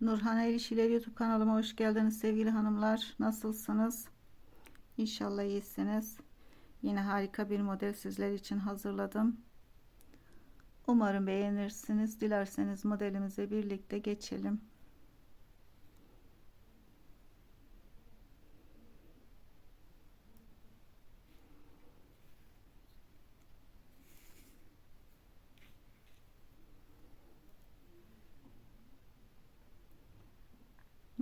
Nurhan El İşiler YouTube kanalıma hoş geldiniz sevgili hanımlar. Nasılsınız? İnşallah iyisiniz. Yine harika bir model sizler için hazırladım. Umarım beğenirsiniz. Dilerseniz modelimize birlikte geçelim.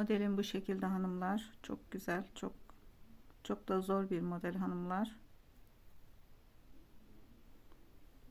Modelim bu şekilde hanımlar. Çok güzel, çok çok da zor bir model hanımlar.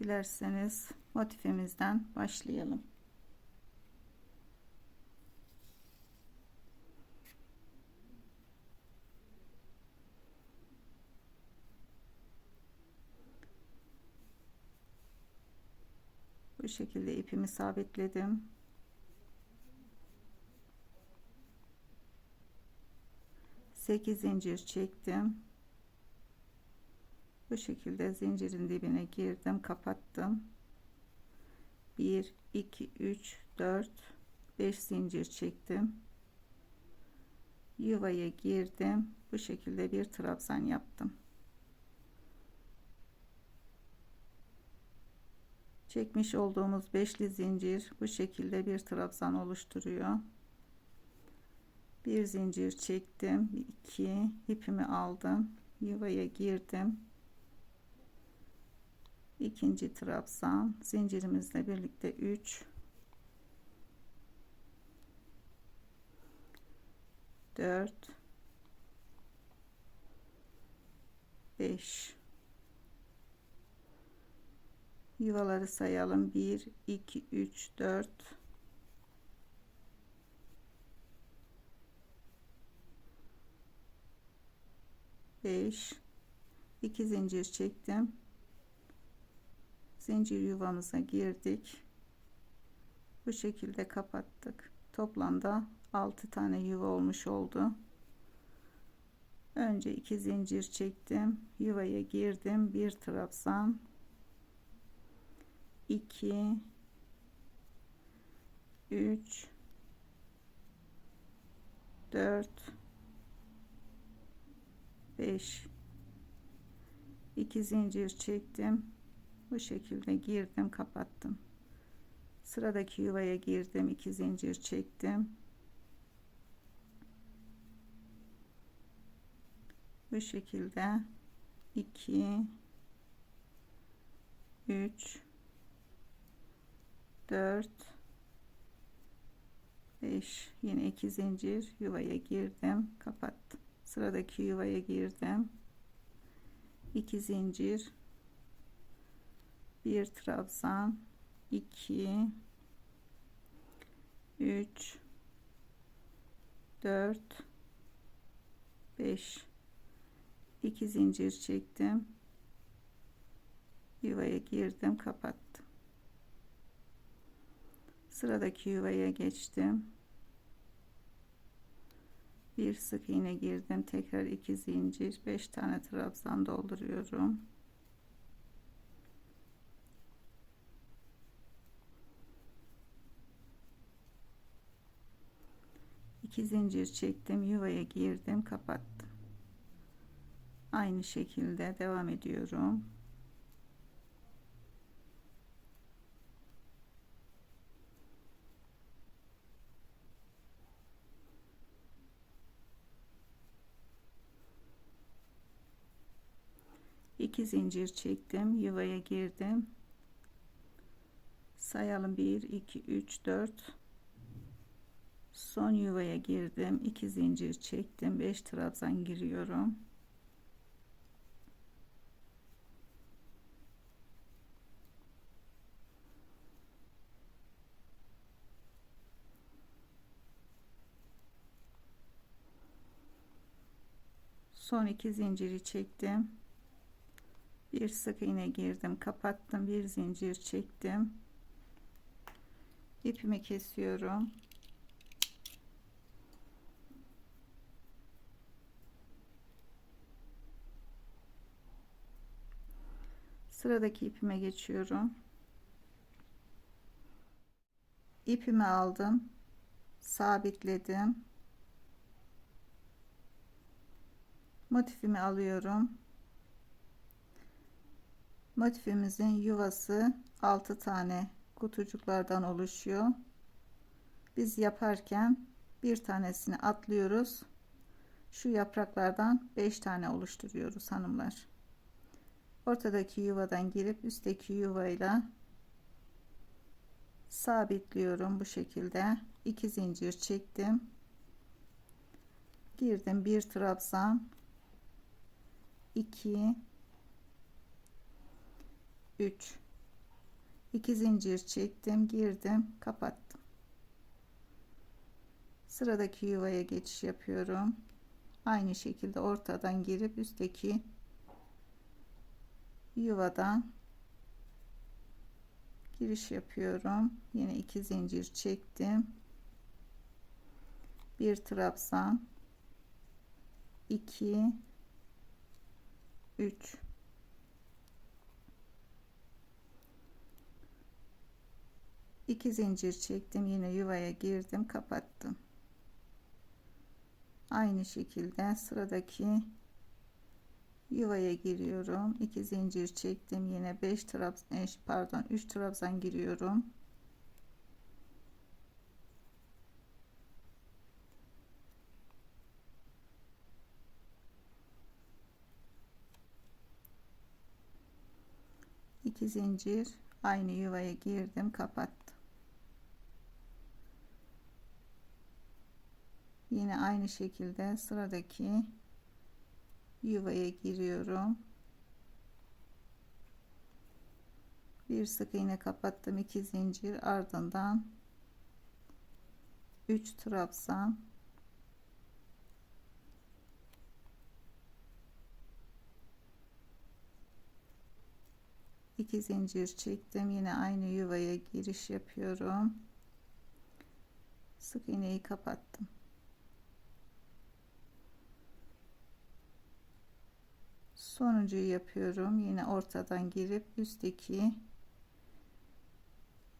Dilerseniz motifimizden başlayalım. Bu şekilde ipimi sabitledim. 8 zincir çektim. Bu şekilde zincirin dibine girdim kapattım. 1 2 3 4 5 zincir çektim. Yuvaya girdim bu şekilde bir trabzan yaptım. Çekmiş olduğumuz beşli zincir bu şekilde bir trabzan oluşturuyor bir zincir çektim 2 ipimi aldım yuvaya girdim. İkinci trabzan zincirimizle birlikte 3 4 5 yuvaları sayalım. 1 2 3 4 5 2 zincir çektim. Zincir yuvamıza girdik. Bu şekilde kapattık. Toplamda 6 tane yuva olmuş oldu. Önce 2 zincir çektim. Yuvaya girdim. Bir trabzan. 2 3 4 5 2 zincir çektim. Bu şekilde girdim kapattım. Sıradaki yuvaya girdim 2 zincir çektim. Bu şekilde 2 3 4 5 yine 2 zincir yuvaya girdim kapattım sıradaki yuvaya girdim. 2 zincir bir trabzan 2 3 4 5 2 zincir çektim. Yuvaya girdim kapattım. Sıradaki yuvaya geçtim bir sık iğne girdim tekrar iki zincir beş tane trabzan dolduruyorum. İki zincir çektim yuvaya girdim kapattım. Aynı şekilde devam ediyorum iki zincir çektim yuvaya girdim. Sayalım 1 2 3 4 son yuvaya girdim iki zincir çektim 5 trabzan giriyorum. Son iki zinciri çektim bir sık iğne girdim kapattım bir zincir çektim. İpimi kesiyorum. Sıradaki ipime geçiyorum. İpimi aldım sabitledim. Motifimi alıyorum motifimizin yuvası 6 tane kutucuklardan oluşuyor. Biz yaparken bir tanesini atlıyoruz. Şu yapraklardan 5 tane oluşturuyoruz hanımlar. Ortadaki yuvadan girip üstteki yuvayla sabitliyorum bu şekilde. 2 zincir çektim. Girdim bir trabzan 2 3 2 zincir çektim girdim kapattım. Sıradaki yuvaya geçiş yapıyorum. Aynı şekilde ortadan girip üstteki yuvadan giriş yapıyorum. Yine iki zincir çektim. Bir trabzan. 2 3 2 zincir çektim yine yuvaya girdim kapattım. Aynı şekilde sıradaki yuvaya giriyorum. 2 zincir çektim yine 5 trabzan pardon 3 trabzan giriyorum. İki zincir aynı yuvaya girdim kapattım yine aynı şekilde sıradaki yuvaya giriyorum. Bir sık iğne kapattım iki zincir ardından 3 trabzan. İki zincir çektim yine aynı yuvaya giriş yapıyorum. Sık iğneyi kapattım sonuncuyu yapıyorum. Yine ortadan girip üstteki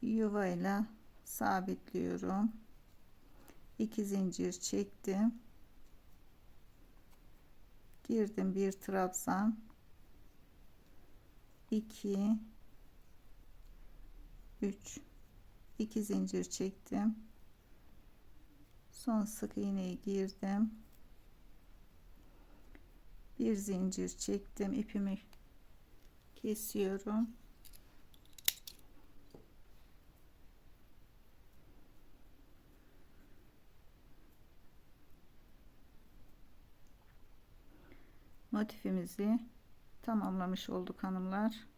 yuvayla sabitliyorum. 2 zincir çektim. Girdim bir trabzan. 2 3 2 zincir çektim. Son sık iğneyi girdim bir zincir çektim ipimi kesiyorum. Motifimizi tamamlamış olduk hanımlar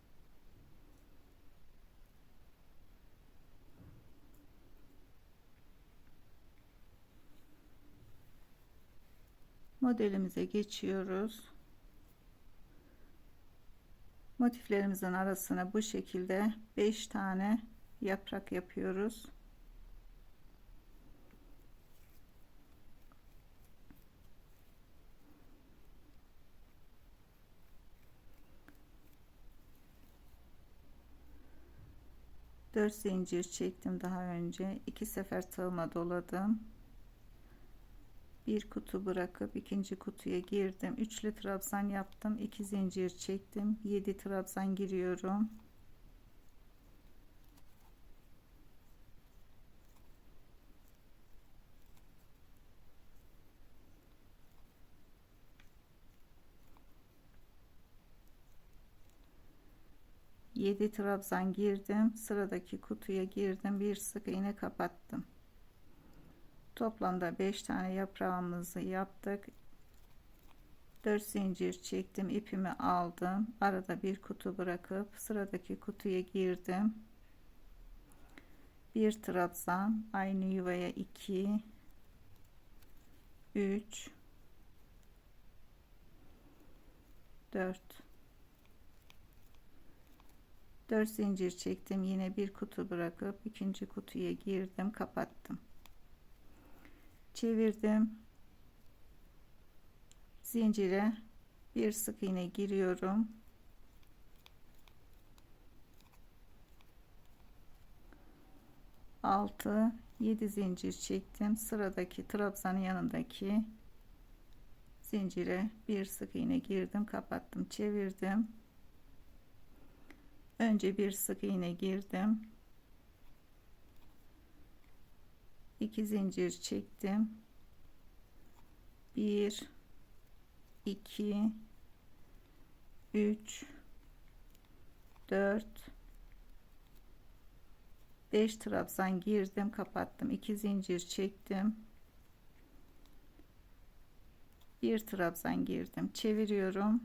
modelimize geçiyoruz. Motiflerimizin arasına bu şekilde 5 tane yaprak yapıyoruz. Dört zincir çektim daha önce. İki sefer tığıma doladım bir kutu bırakıp ikinci kutuya girdim. Üçlü trabzan yaptım. İki zincir çektim. 7 trabzan giriyorum. Yedi trabzan girdim. Sıradaki kutuya girdim. Bir sık iğne kapattım toplamda 5 tane yaprağımızı yaptık. 4 zincir çektim ipimi aldım. Arada bir kutu bırakıp sıradaki kutuya girdim. Bir trabzan aynı yuvaya 2 3 4 4 zincir çektim yine bir kutu bırakıp ikinci kutuya girdim kapattım çevirdim. Zincire bir sık iğne giriyorum. Altı 7 zincir çektim. Sıradaki trabzanın yanındaki zincire bir sık iğne girdim kapattım çevirdim. Önce bir sık iğne girdim 2 zincir çektim. 1 2 3 4 5 trabzan girdim kapattım. 2 zincir çektim. Bir trabzan girdim. Çeviriyorum.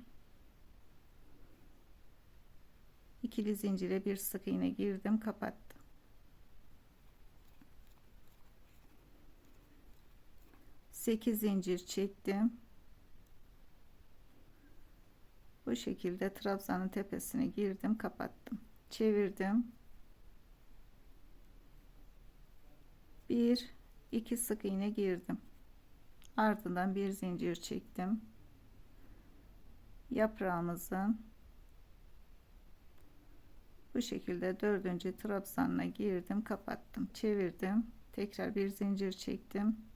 İkili zincire bir sık iğne girdim kapattım sekiz zincir çektim. Bu şekilde trabzanın tepesine girdim kapattım. Çevirdim. Bir iki sık iğne girdim. Ardından bir zincir çektim. Yaprağımızın bu şekilde dördüncü trabzanına girdim kapattım çevirdim. Tekrar bir zincir çektim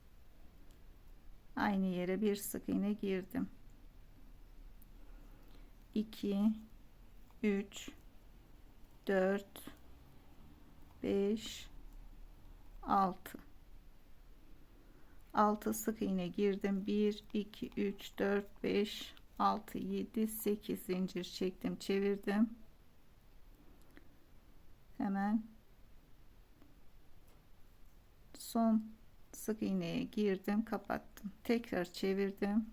aynı yere bir sık iğne girdim. 2 3 4 5 6 6 sık iğne girdim. 1 2 3 4 5 6 7 8 zincir çektim çevirdim. Hemen. Son sık iğneye girdim kapattım. Tekrar çevirdim.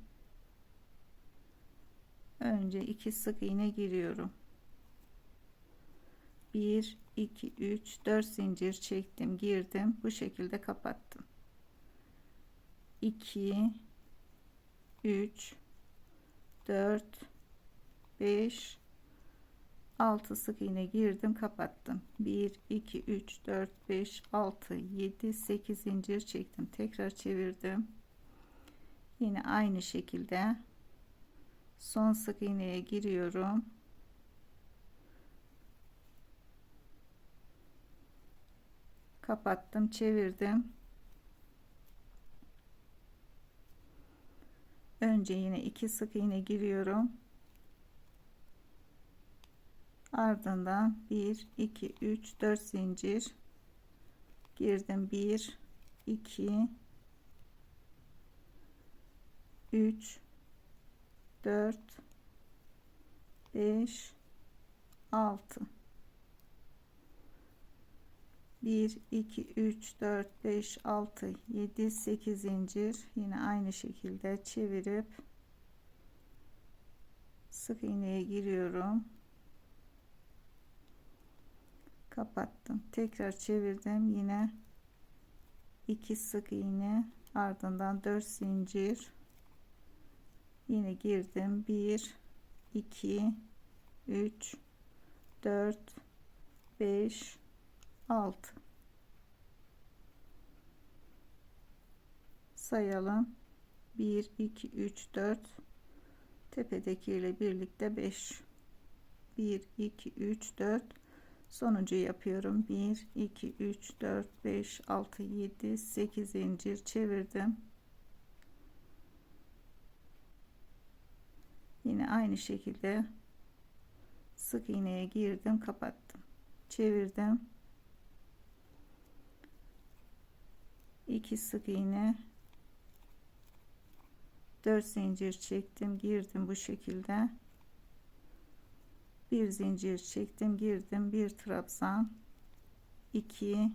Önce iki sık iğne giriyorum. 1 2 3 4 zincir çektim girdim. Bu şekilde kapattım. 2 3 4 5 6 sık iğne girdim kapattım. 1 2 3 4 5 6 7 8 zincir çektim. Tekrar çevirdim. Yine aynı şekilde son sık iğneye giriyorum. Kapattım çevirdim. Önce yine iki sık iğne giriyorum ardından 1 2 3 4 zincir. Girdim. 1 2 3 4 5 6 1 2 3 4 5 6 7 8 zincir. Yine aynı şekilde çevirip sık iğneye giriyorum kapattım. Tekrar çevirdim. Yine 2 sık iğne ardından 4 zincir. Yine girdim. 1 2 3 4 5 6 sayalım. 1 2 3 4 tepedeki ile birlikte 5 1 2 3 4 sonuncu yapıyorum. 1 2 3 4 5 6 7 8 zincir çevirdim. Yine aynı şekilde sık iğneye girdim kapattım. Çevirdim. 2 sık iğne. 4 zincir çektim girdim bu şekilde bir zincir çektim girdim. Bir trabzan. 2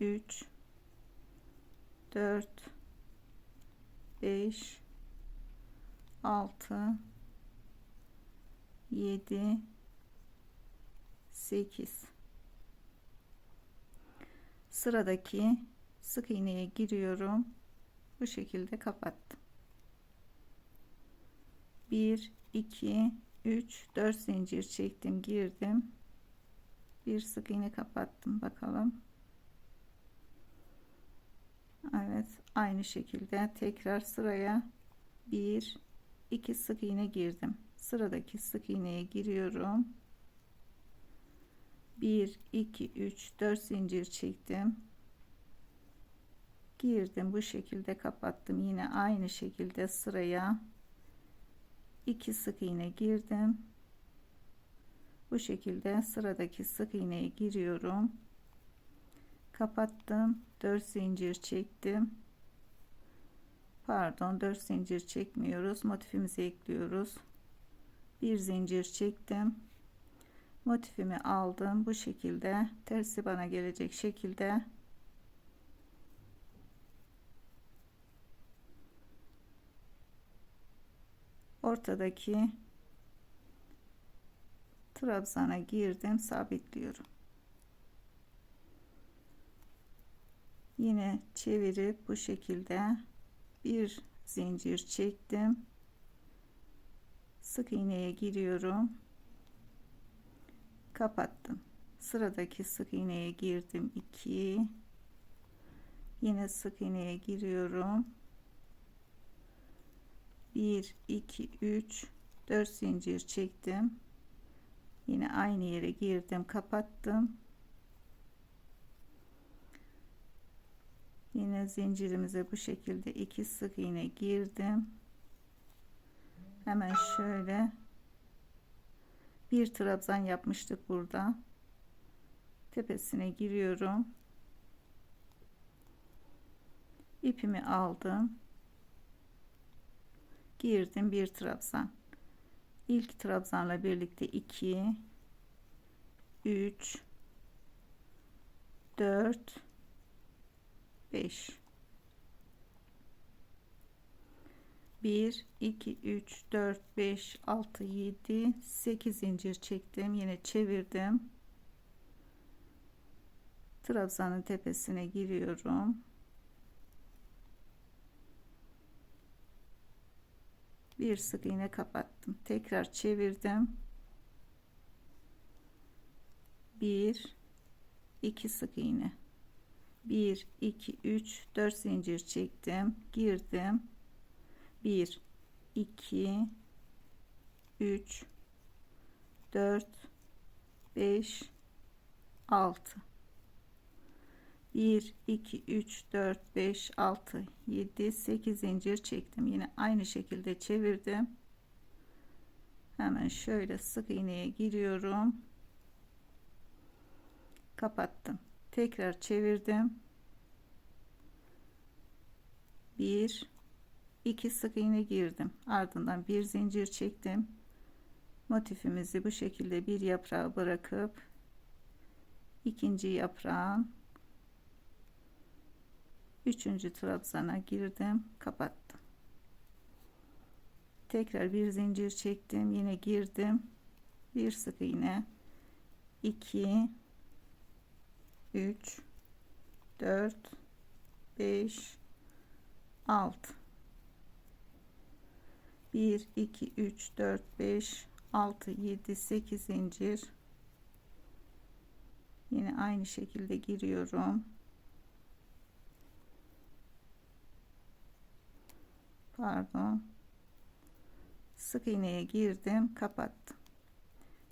3 4 5 6 7 8 sıradaki sık iğneye giriyorum. Bu şekilde kapattım. 1 2 3 4 zincir çektim girdim. Bir sık iğne kapattım bakalım. Evet aynı şekilde tekrar sıraya 1 2 sık iğne girdim. Sıradaki sık iğneye giriyorum. 1 2 3 4 zincir çektim. Girdim bu şekilde kapattım. Yine aynı şekilde sıraya iki sık iğne girdim. Bu şekilde sıradaki sık iğneye giriyorum. Kapattım. 4 zincir çektim. Pardon 4 zincir çekmiyoruz. Motifimizi ekliyoruz. Bir zincir çektim. Motifimi aldım. Bu şekilde tersi bana gelecek şekilde ortadaki trabzana girdim sabitliyorum. Yine çevirip bu şekilde bir zincir çektim. Sık iğneye giriyorum. Kapattım. Sıradaki sık iğneye girdim 2 yine sık iğneye giriyorum 1 2 3 4 zincir çektim. Yine aynı yere girdim kapattım. Yine zincirimize bu şekilde iki sık iğne girdim. Hemen şöyle bir trabzan yapmıştık burada. Tepesine giriyorum. İpimi aldım girdim bir trabzan. İlk trabzanla birlikte 2 3 4 5 1 2 3 4 5 6 7 8 zincir çektim. Yine çevirdim. Trabzanın tepesine giriyorum bir sık iğne kapattım. Tekrar çevirdim. Bir iki sık iğne. 1 2 3 4 zincir çektim. Girdim. 1 2 3 4 5 6 1 2 3 4 5 6 7 8 zincir çektim. Yine aynı şekilde çevirdim. Hemen şöyle sık iğneye giriyorum. Kapattım. Tekrar çevirdim. Bir iki sık iğne girdim. Ardından bir zincir çektim. Motifimizi bu şekilde bir yaprağı bırakıp ikinci yaprağın üçüncü trabzana girdim kapattım. Tekrar bir zincir çektim yine girdim. Bir sık iğne. 2 3 4 5 6 1 2 3 4 5 6 7 8 zincir. Yine aynı şekilde giriyorum pardon. Sık iğneye girdim kapattım.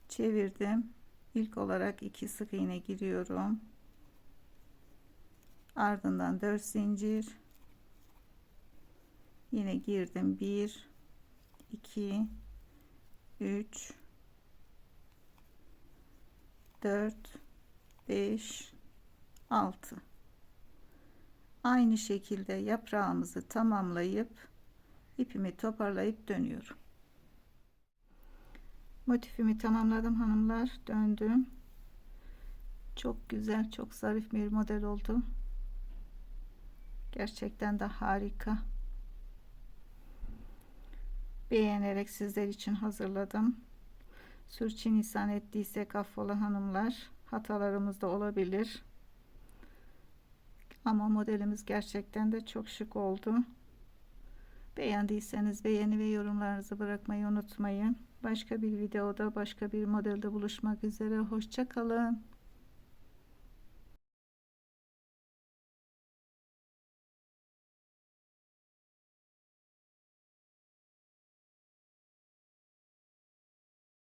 Çevirdim. İlk olarak iki sık iğne giriyorum. Ardından 4 zincir. Yine girdim. 1 2 3 4 5 6 aynı şekilde yaprağımızı tamamlayıp ipimi toparlayıp dönüyorum motifimi tamamladım hanımlar döndüm çok güzel çok zarif bir model oldu Gerçekten de harika. Beğenerek sizler için hazırladım. Sürçülisan ettiysek affola hanımlar. Hatalarımız da olabilir. Ama modelimiz gerçekten de çok şık oldu. Beğendiyseniz beğeni ve yorumlarınızı bırakmayı unutmayın. Başka bir videoda başka bir modelde buluşmak üzere. Hoşçakalın.